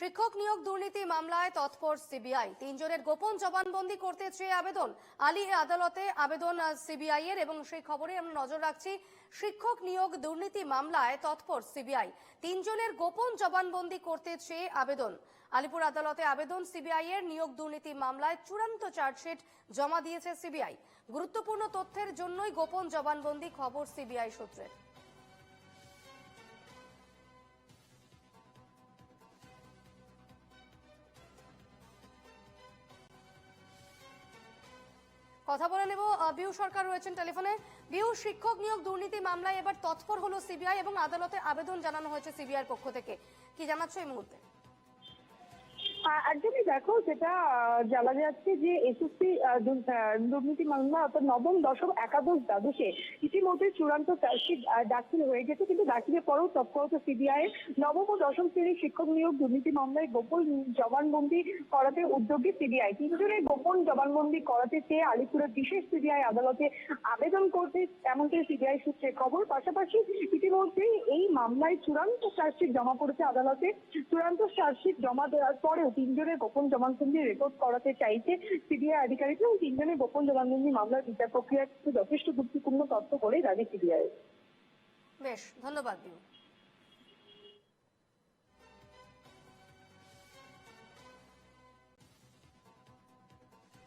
শিক্ষক নিয়োগ দুর্নীতি মামলায় তৎপর সিবিআই। তিনজনের গোপন জবানবন্দি করতে চেয়ে আবেদন। আলী আদালতে আবেদন সিবিআই এর এবং সেই খবরে আমরা নজর রাখছি, শিক্ষক নিয়োগ দুর্নীতি মামলায় তৎপর সিবিআই। তিনজনের গোপন জবানবন্দি করতে চেয়ে আবেদন। আলিপুর আদালতে আবেদন, সিবিআই এর নিয়োগ দুর্নীতি মামলায় চূড়ান্ত চার্জশিট জমা দিয়েছে সিবিআই। গুরুত্বপূর্ণ তথ্যের জন্যই গোপন জবানবন্দি খবর সিবিআই সূত্রের কথা বলে নেব। বিউ সরকার রয়েছেন টেলিফোনে। বিউ, শিক্ষক নিয়োগ দুর্নীতি মামলায় এবার তৎপর হলো সিবিআই এবং আদালতে আবেদন জানানো হয়েছে সিবিআই পক্ষ থেকে। কি জানাচ্ছ এই মুহূর্তে? একদমই দেখো যেটা জানা যাচ্ছে যে এসএসসি দুর্নীতি মামলা অর্থাৎ নবম, দশম, একাদশ দ্বাদশে ইতিমধ্যে চূড়ান্ত চার্জশিট দাখিল হয়ে গেছে। কিন্তু দাখিলের পরেও তৎপরত সিবিআই নবম ও দশম শ্রেণির শিক্ষক নিয়োগ দুর্নীতি মামলায় গোপন জবানবন্দি করাতে উদ্যোগী সিবিআই। তিনজনের গোপন জবানবন্দি করাতে চেয়ে আলিপুরের বিশেষ সিবিআই আদালতে আবেদন এমনকি সিবিআই সূত্রে খবর, পাশাপাশি ইতিমধ্যে এই মামলায় চূড়ান্ত চার্জশিট জমা পড়েছে আদালতে। চূড়ান্ত চার্জশিট জমা দেওয়ার পরেও তিনজনের গোপন জবানবন্দি রেকর্ড করাতে চাইছে সিবিআই আধিকারিক এবং তিনজনের গোপন জবানবন্দি মামলার বিচার প্রক্রিয়া যথেষ্ট গুরুত্বপূর্ণ তথ্য করে দাবি সিবিআই। বেশ, ধন্যবাদ